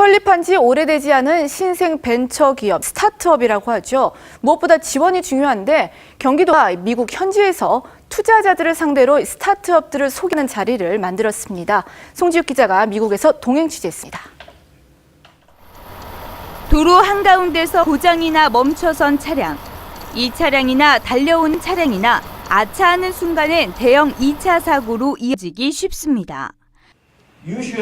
설립한 지 오래되지 않은 신생 벤처 기업 스타트업이라고 하죠. 무엇보다 지원이 중요한데 경기도가 미국 현지에서 투자자들을 상대로 스타트업들을 속이는 자리를 만들었습니다. 송지욱 기자가 미국에서 동행 취재했습니다. 도로 한가운데서 고장이나 멈춰선 차량. 이 차량이나 달려온 차량이나 아차하는 순간엔 대형 2차 사고로 이어지기 쉽습니다.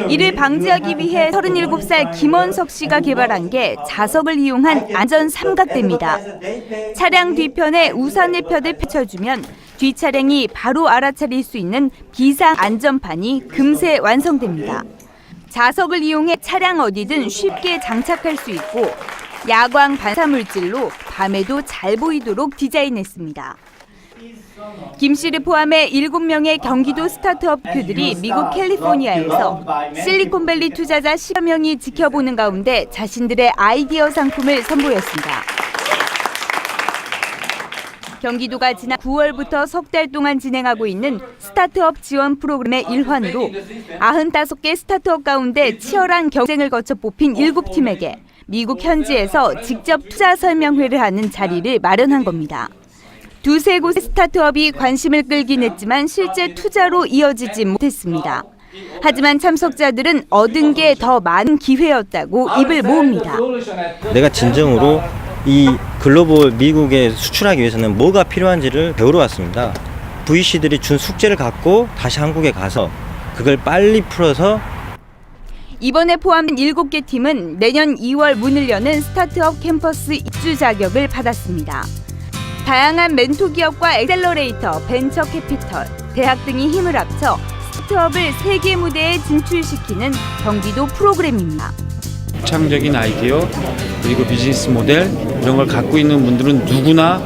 이를 방지하기 위해 37살 김원석 씨가 개발한 게 자석을 이용한 안전 삼각대입니다. 차량 뒤편에 우산을 펴듯 펼쳐주면 뒤 차량이 바로 알아차릴 수 있는 비상 안전판이 금세 완성됩니다. 자석을 이용해 차량 어디든 쉽게 장착할 수 있고 야광 반사 물질로 밤에도 잘 보이도록 디자인했습니다. 김 씨를 포함해 7명의 경기도 스타트업들이 미국 캘리포니아에서 실리콘밸리 투자자 10여 명이 지켜보는 가운데 자신들의 아이디어 상품을 선보였습니다. 경기도가 지난 9월부터 석 달 동안 진행하고 있는 스타트업 지원 프로그램의 일환으로 95개 스타트업 가운데 치열한 경쟁을 거쳐 뽑힌 7팀에게 미국 현지에서 직접 투자 설명회를 하는 자리를 마련한 겁니다. 두세 곳의 스타트업이 관심을 끌긴 했지만 실제 투자로 이어지지 못했습니다. 하지만 참석자들은 얻은 게 더 많은 기회였다고 입을 모읍니다. 내가 진정으로 이 글로벌 미국에 수출하기 위해서는 뭐가 필요한지를 배우러 왔습니다. VC들이 준 숙제를 갖고 다시 한국에 가서 그걸 빨리 풀어서 이번에 포함된 7개 팀은 내년 2월 문을 여는 스타트업 캠퍼스 입주 자격을 받았습니다. 다양한 멘토 기업과 엑셀러레이터, 벤처 캐피털, 대학 등이 힘을 합쳐 스타트업을 세계 무대에 진출시키는 경기도 프로그램입니다. 창적인 아이디어 그리고 비즈니스 모델 이런 걸 갖고 있는 분들은 누구나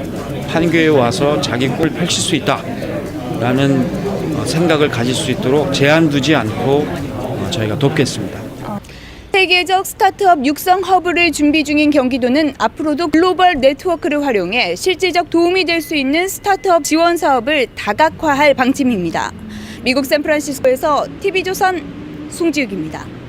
판교에 와서 자기 꼴 펼칠 수 있다라는 어, 생각을 가질 수 있도록 제한 두지 않고 어, 저희가 돕겠습니다. 세계적 스타트업 육성 허브를 준비 중인 경기도는 앞으로도 글로벌 네트워크를 활용해 실질적 도움이 될 수 있는 스타트업 지원 사업을 다각화할 방침입니다. 미국 샌프란시스코에서 TV조선 송지욱입니다.